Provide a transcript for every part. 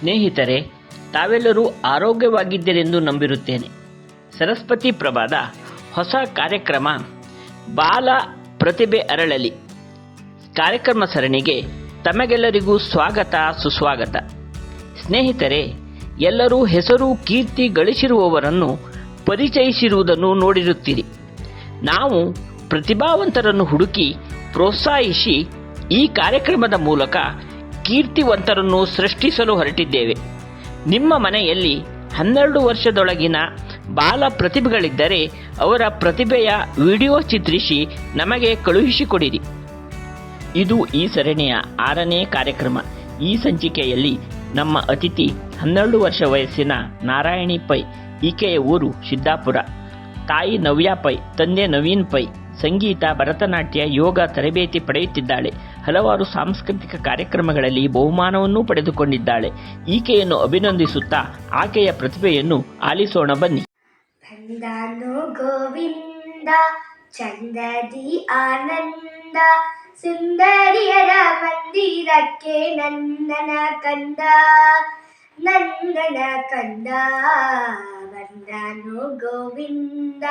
ಸ್ನೇಹಿತರೆ, ತಾವೆಲ್ಲರೂ ಆರೋಗ್ಯವಾಗಿದ್ದರೆಂದು ನಂಬಿರುತ್ತೇನೆ. ಸರಸ್ವತಿ ಪ್ರಭಾದ ಹೊಸ ಕಾರ್ಯಕ್ರಮ, ಬಾಲ ಪ್ರತಿಭೆ ಅರಳಲಿ. ಕಾರ್ಯಕ್ರಮ ಸರಣಿಗೆ ತಮಗೆಲ್ಲರಿಗೂ ಸ್ವಾಗತ, ಸುಸ್ವಾಗತ. ಸ್ನೇಹಿತರೆ, ಎಲ್ಲರೂ ಹೆಸರು, ಕೀರ್ತಿ ಗಳಿಸಿರುವವರನ್ನು ಪರಿಚಯಿಸಿರುವುದನ್ನು ನೋಡಿರುತ್ತೀರಿ. ನಾವು ಪ್ರತಿಭಾವಂತರನ್ನು ಹುಡುಕಿ ಪ್ರೋತ್ಸಾಹಿಸಿ ಈ ಕಾರ್ಯಕ್ರಮದ ಮೂಲಕ ಕೀರ್ತಿವಂತರನ್ನು ಸೃಷ್ಟಿಸಲು ಹೊರಟಿದ್ದೇವೆ. ನಿಮ್ಮ ಮನೆಯಲ್ಲಿ ಹನ್ನೆರಡು ವರ್ಷದೊಳಗಿನ ಬಾಲ ಪ್ರತಿಭೆಗಳಿದ್ದರೆ ಅವರ ಪ್ರತಿಭೆಯ ವಿಡಿಯೋ ಚಿತ್ರಿಸಿ ನಮಗೆ ಕಳುಹಿಸಿಕೊಡಿರಿ. ಇದು ಈ ಸರಣಿಯ ಆರನೇ ಕಾರ್ಯಕ್ರಮ. ಈ ಸಂಚಿಕೆಯಲ್ಲಿ ನಮ್ಮ ಅತಿಥಿ ಹನ್ನೆರಡು ವರ್ಷ ವಯಸ್ಸಿನ ನಾರಾಯಣಿ ಪೈ ಈಕೆಯ ಊರು ಸಿದ್ದಾಪುರ. ತಾಯಿ ನವ್ಯಾ ಪೈ, ತಂದೆ ನವೀನ್ ಪೈ, ಸಂಗೀತ, ಭರತನಾಟ್ಯ, ಯೋಗ, ತರಬೇತಿ ಪಡೆಯುತ್ತಿದ್ದಾಳೆ. ಹಲವಾರು ಸಾಂಸ್ಕೃತಿಕ ಕಾರ್ಯಕ್ರಮಗಳಲ್ಲಿ ಬಹುಮಾನವನ್ನೂ ಪಡೆದುಕೊಂಡಿದ್ದಾಳೆ. ಈಕೆಯನ್ನು ಅಭಿನಂದಿಸುತ್ತಾ ಆಕೆಯ ಪ್ರತಿಭೆಯನ್ನು ಆಲಿಸೋಣ ಬನ್ನಿ. ಗೋವಿಂದ, ಚಂದದಿ ಆನಂದ, ಸುಂದರಿಯರ ಮಂದಿರಕ್ಕೆ ನಂದನ ಕಂದ ನಂದನ ಕಂದ. ಬಂದನು ಗೋವಿಂದ,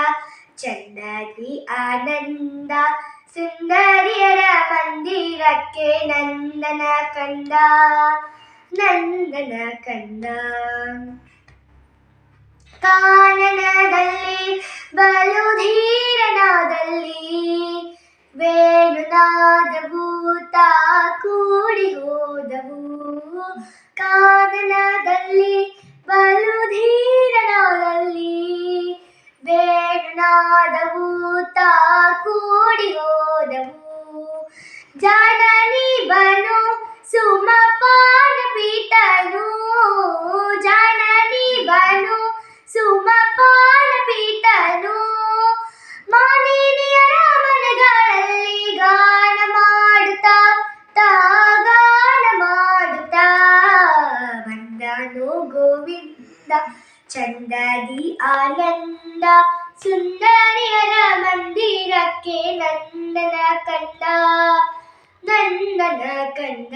ಚಂದದಿ ಆನಂದ ಸುಂದರಿಯರ ಮಂದಿರಕ್ಕೆ ನಂದನ ಕಂದ ನಂದನ ಕಂದ ಕಾನನದಲ್ಲಿ ಬಲು ಧೀರನಾದಲ್ಲಿ ವೇಣುನಾದವು ತಾ ಕೂಡಿ ಹೋದವು ಕಾನನದಲ್ಲಿ ಬಲು ವೇಣುನಾದವು ತಾ ಕೂಡಿ ಹೋದವು ಜನನಿ ಬನು ಸುಮಪಾನ ಪೀತನು ಜನನಿ ಬನು ಸುಮಪಾನ ಪೀತನು ಮಾಲಿನಿಯರ ಮನೆಗಳಲ್ಲಿ ಗಾನ ಮಾಡುತ್ತಾ ತಾ ಗಾನ ಮಾಡುತ್ತಾ ಬಂದನು ಗೋವಿಂದ ಚಂದದಿ ಆನಂದ ಸುಂದರಿಯರ ಮಂದಿರಕ್ಕೆ ನಂದನ ಕಂದ ನಂದನ ಕಂದ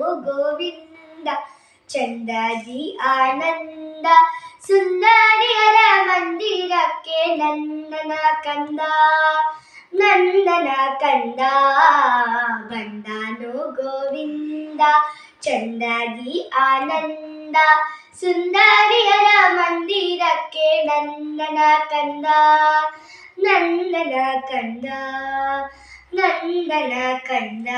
ಬಂದನು ಗೋವಿಂದ ಚಂದದಿ ಆನಂದ ಸುಂದರಿಯರ ಮಂದಿರಕ್ಕೆ ನಂದನ ಕಂದ ನಂದನ ಕಂದ ಬಂದನು ಗೋವಿಂದ ಚಂದದಿ ಆನಂದ ಸುಂದರಿಯರ ಮಂದಿರಕ್ಕೆ ನಂದನ ಕಂದ ನಂದನ ಕಂದ ನಂದನ ಕಂದ